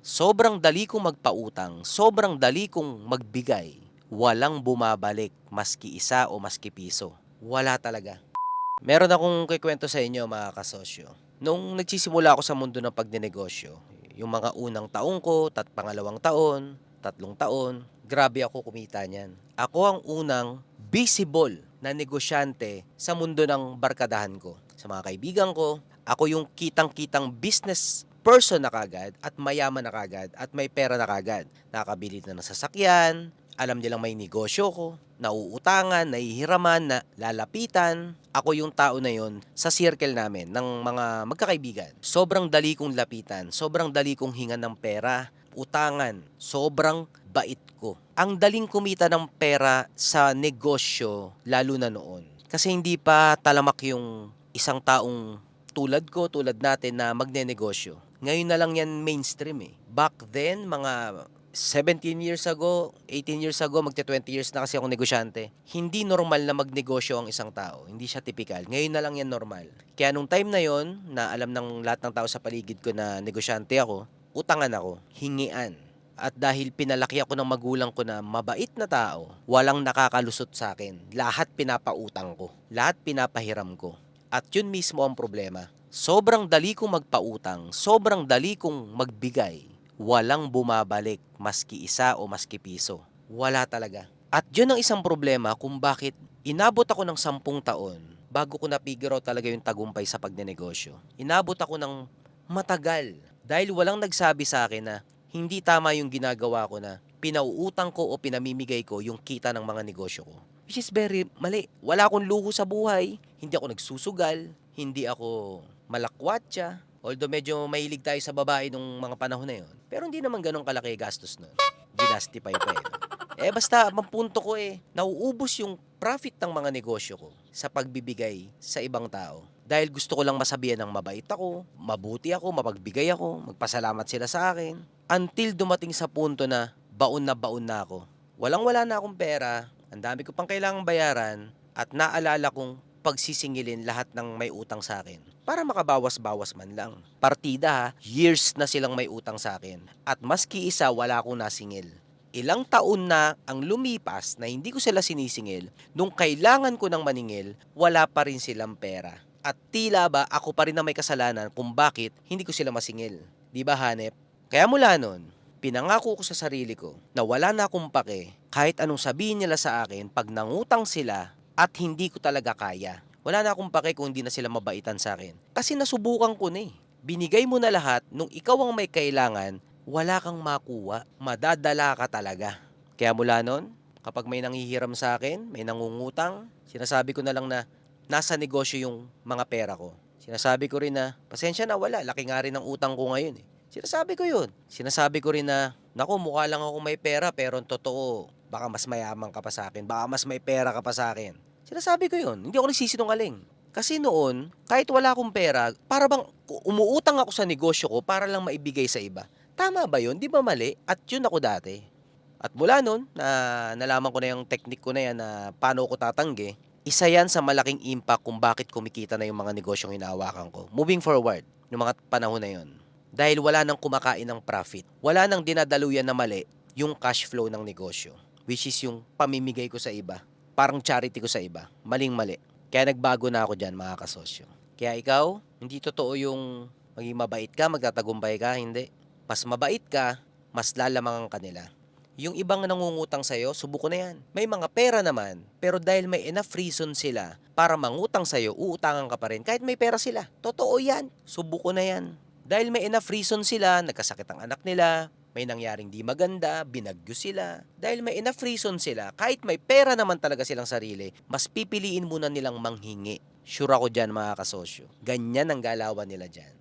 Sobrang dali kong magpautang, sobrang dali kong magbigay. Walang bumabalik maski isa o maski piso. Wala talaga. Meron akong kikwento sa inyo mga kasosyo. Nung nagsisimula ako sa mundo ng pagnenegosyo, yung mga unang taong ko, tat pangalawang taon, tatlong taon, grabe ako kumita niyan. Ako ang unang visible na negosyante sa mundo ng barkadahan ko. Sa mga kaibigan ko, ako yung kitang-kitang business person na kagad at mayaman na kagad at may pera na kagad. Nakakabili na ng sasakyan, alam nilang may negosyo ko, nauutangan, nahihiraman, na lalapitan. Ako yung tao na yon sa circle namin ng mga magkakaibigan. Sobrang dali kong lapitan, sobrang dali kong hingan ng pera, utangan, sobrang bait ko. Ang daling kumita ng pera sa negosyo, lalo na noon. Kasi hindi pa talamak yung isang taong tulad ko, tulad natin na magnenegosyo. Ngayon na lang yan mainstream eh. Back then, mga 17 years ago, 18 years ago, magti 20 years na kasi akong negosyante. Hindi normal na magnegosyo ang isang tao. Hindi siya typical. Ngayon na lang yan normal. Kaya nung time na yon, na alam ng lahat ng tao sa paligid ko na negosyante ako, utangan ako, hingian. At dahil pinalaki ako ng magulang ko na mabait na tao, walang nakakalusot sa akin. Lahat pinapautang ko. Lahat pinapahiram ko. At yun mismo ang problema. Sobrang dali kong magpautang, sobrang dali kong magbigay. Walang bumabalik maski isa o maski piso. Wala talaga. At yun ang isang problema kung bakit inabot ako ng sampung taon bago ko na-figure out talaga yung tagumpay sa pagnenegosyo. Inabot ako ng matagal dahil walang nagsabi sa akin na hindi tama yung ginagawa ko na pinauutang ko o pinamimigay ko yung kita ng mga negosyo ko. Which is very mali. Wala akong luho sa buhay. Hindi ako nagsusugal. Hindi ako malakwatsa. Although medyo mahilig tayo sa babae nung mga panahon na yon. Pero hindi naman ganun kalaki gastos nun. Ginastify pa eh. Eh basta, ang punto ko eh, nauubos yung profit ng mga negosyo ko sa pagbibigay sa ibang tao. Dahil gusto ko lang masabihan ng mabait ako, mabuti ako, mapagbigay ako, magpasalamat sila sa akin. Until dumating sa punto na baon na baon na ako. Walang wala na akong pera, ang dami ko pang kailangang bayaran, at naalala kong pagsisingilin lahat ng may utang sa akin. Para makabawas-bawas man lang. Partida ha, years na silang may utang sa akin. At maski isa wala akong nasingil. Ilang taon na ang lumipas na hindi ko sila sinisingil, nung kailangan ko ng maningil, wala pa rin silang pera. At tila ba ako pa rin na may kasalanan kung bakit hindi ko sila masingil. Di ba hanep? Kaya mula nun, pinangako ko sa sarili ko na wala na akong pake kahit anong sabihin nila sa akin pag nangutang sila at hindi ko talaga kaya. Wala na akong pake kung hindi na sila mabaitan sa akin. Kasi nasubukan ko na eh. Binigay mo na lahat nung ikaw ang may kailangan, wala kang makuha. Madadala ka talaga. Kaya mula nun, kapag may nanghihiram sa akin, may nangungutang, sinasabi ko na lang na nasa negosyo yung mga pera ko. Sinasabi ko rin na, pasensya na wala, laki nga rin ang utang ko ngayon eh. Sinasabi ko yun. Sinasabi ko rin na, naku, mukha lang ako may pera, pero totoo, baka mas mayaman ka pa sa akin, baka mas may pera ka pa sa akin. Sinasabi ko yun, hindi ako nagsisinungaling. Kasi noon, kahit wala akong pera, para bang umuutang ako sa negosyo ko para lang maibigay sa iba. Tama ba yun? Di ba mali? At yun ako dati. At mula noon, na nalaman ko na yung technique ko na yan na paano ko tatanggi, isa yan sa malaking impact kung bakit kumikita na yung mga negosyong hinahawakan ko. Moving forward, yung mga panahon na yon. Dahil wala nang kumakain ng profit. Wala nang dinadaluyan na mali yung cash flow ng negosyo. Which is yung pamimigay ko sa iba. Parang charity ko sa iba. Maling-mali. Kaya nagbago na ako dyan mga kasosyo. Kaya ikaw, hindi totoo yung maging mabait ka, magtatagumpay ka, hindi. Mas mabait ka, mas lalamangan ka nila. Yung ibang nangungutang sa'yo, subuko na yan. May mga pera naman, pero dahil may enough reason sila para mangutang sa'yo, uutangan ka pa rin kahit may pera sila. Totoo yan. Subuko na yan. Dahil may enough reason sila, nagkasakit ang anak nila, may nangyaring di maganda, binagyo sila. Dahil may enough reason sila, kahit may pera naman talaga silang sarili, mas pipiliin muna nilang manghingi. Sure ako dyan mga kasosyo. Ganyan ang galawan nila dyan.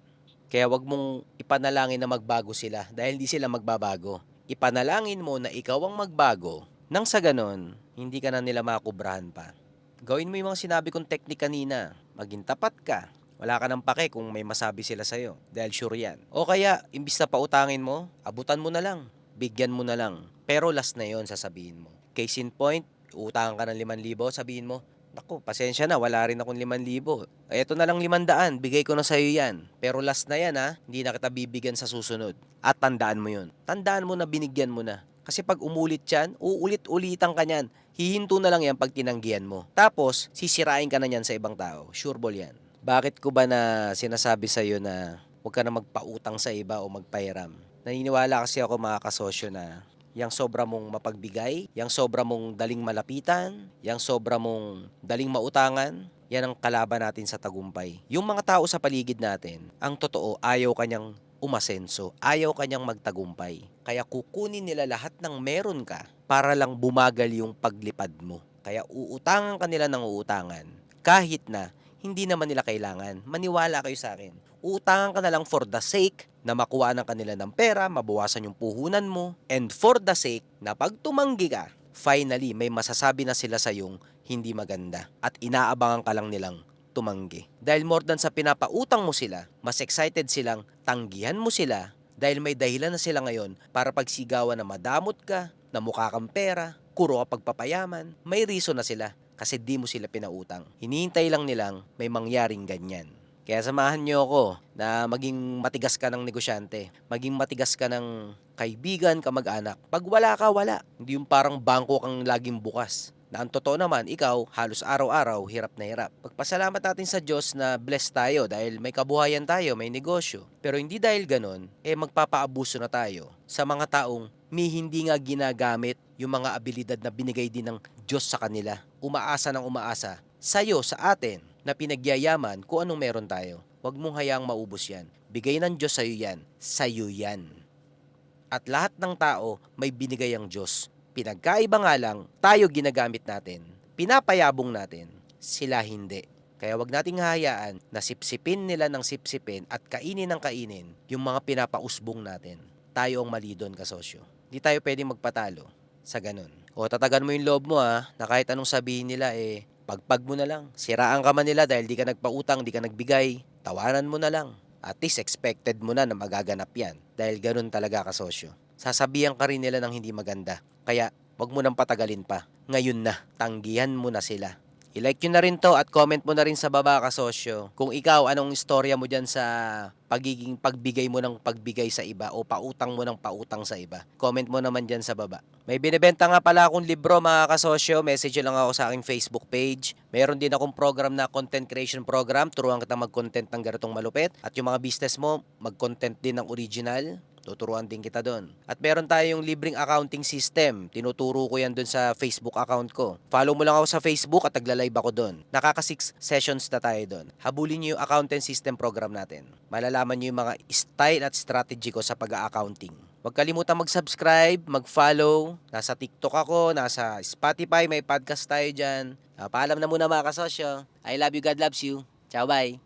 Kaya wag mong ipanalangin na magbago sila dahil di sila magbabago. Ipanalangin mo na ikaw ang magbago nang sa ganon, hindi ka na nila makubrahan pa. Gawin mo yung mga sinabi kong teknik kanina. Maging tapat ka. Wala ka ng pake kung may masabi sila sa'yo dahil sure yan. O kaya, imbis na pautangin mo, abutan mo na lang. Bigyan mo na lang. Pero last na yon sasabihin mo. Case in point, utangan ka ng 5,000, sabihin mo, Naku, pasensya na, wala rin akong 5,000. Eto na lang 500, bigay ko na sa'yo yan. Pero last na yan ha, hindi na kita bibigyan sa susunod. At tandaan mo yun. Tandaan mo na binigyan mo na. Kasi pag umulit yan, uulit-ulitan ka niyan. Hihinto na lang yan pag tinanggihan mo. Tapos, sisirain ka na yan sa ibang tao. Sure ball yan. Bakit ko ba na sinasabi sa'yo na huwag ka na magpautang sa iba o magpahiram? Naniniwala kasi ako mga kasosyo na yang sobra mong mapagbigay, yang sobra mong daling malapitan, yang sobra mong daling mautangan, yan ang kalaban natin sa tagumpay. Yung mga tao sa paligid natin, ang totoo, ayaw kanyang umasenso, ayaw kanyang magtagumpay. Kaya kukunin nila lahat ng meron ka para lang bumagal yung paglipad mo. Kaya uutangan ka nila ng uutangan kahit na hindi naman nila kailangan. Maniwala kayo sa akin. Uutangan ka na lang for the sake na makuha ng kanila ng pera, mabawasan yung puhunan mo, and for the sake na pag tumanggi ka, finally may masasabi na sila sa yung hindi maganda at inaabangan ka lang nilang tumanggi. Dahil more than sa pinapautang mo sila, mas excited silang tanggihan mo sila dahil may dahilan na sila ngayon para pagsigawan na madamot ka, na mukha kang pera, kuro ka pagpapayaman, may reason na sila kasi di mo sila pinautang. Hinihintay lang nilang may mangyaring ganyan. Kaya samahan niyo ako na maging matigas ka ng negosyante, maging matigas ka ng kaibigan, kamag-anak. Pag wala ka, wala. Hindi yung parang bangko kang laging bukas. Na ang totoo naman, ikaw, halos araw-araw, hirap na hirap. Pagpasalamat natin sa Diyos na blessed tayo dahil may kabuhayan tayo, may negosyo. Pero hindi dahil ganon, eh magpapaabuso na tayo sa mga taong mi hindi nga ginagamit yung mga abilidad na binigay din ng Diyos sa kanila. Umaasa ng umaasa sa'yo, sa atin, na pinagyayaman kung anong meron tayo. Huwag mong hayaang maubos yan. Bigay ng Diyos sa'yo yan. Sa'yo yan. At lahat ng tao may binigay ang Diyos. Pinagkaiba nga lang, tayo ginagamit natin. Pinapayabong natin. Sila hindi. Kaya wag nating hahayaan na sipsipin nila ng sipsipin at kainin ng kainin yung mga pinapausbong natin. Tayo ang mali doon, kasosyo. Hindi tayo pwedeng magpatalo sa ganun. O tatagan mo yung loob mo ha, na kahit anong sabihin nila eh, pagpag mo na lang. Siraan ka man nila dahil di ka nagpautang, di ka nagbigay. Tawanan mo na lang. At least expected mo na na magaganap yan. Dahil ganun talaga kasosyo. Sasabihan ka rin nila ng hindi maganda. Kaya wag mo nang patagalin pa. Ngayon na, tanggihan mo na sila. I-like nyo na rin to at comment mo na rin sa baba kasosyo kung ikaw anong istorya mo dyan sa pagiging pagbigay mo ng pagbigay sa iba o pautang mo ng pautang sa iba. Comment mo naman dyan sa baba. May binibenta nga pala akong libro mga kasosyo. Message lang ako sa aking Facebook page. Meron din akong program na content creation program. Turuan kita mag-content ng ganitong malupit. At yung mga business mo, mag-content din ng original. Tuturuan din kita doon. At meron tayong libreng accounting system. Tinuturo ko yan doon sa Facebook account ko. Follow mo lang ako sa Facebook at nagla-live ako doon. Nakaka 6 sessions na tayo doon. Habulin niyo yung accounting system program natin. Malalaman niyo yung mga style at strategy ko sa pag-accounting. Huwag kalimutan mag-subscribe, mag-follow. Nasa TikTok ako, nasa Spotify, may podcast tayo dyan. Ah, paalam na muna mga kasosyo. I love you, God loves you. Ciao, bye.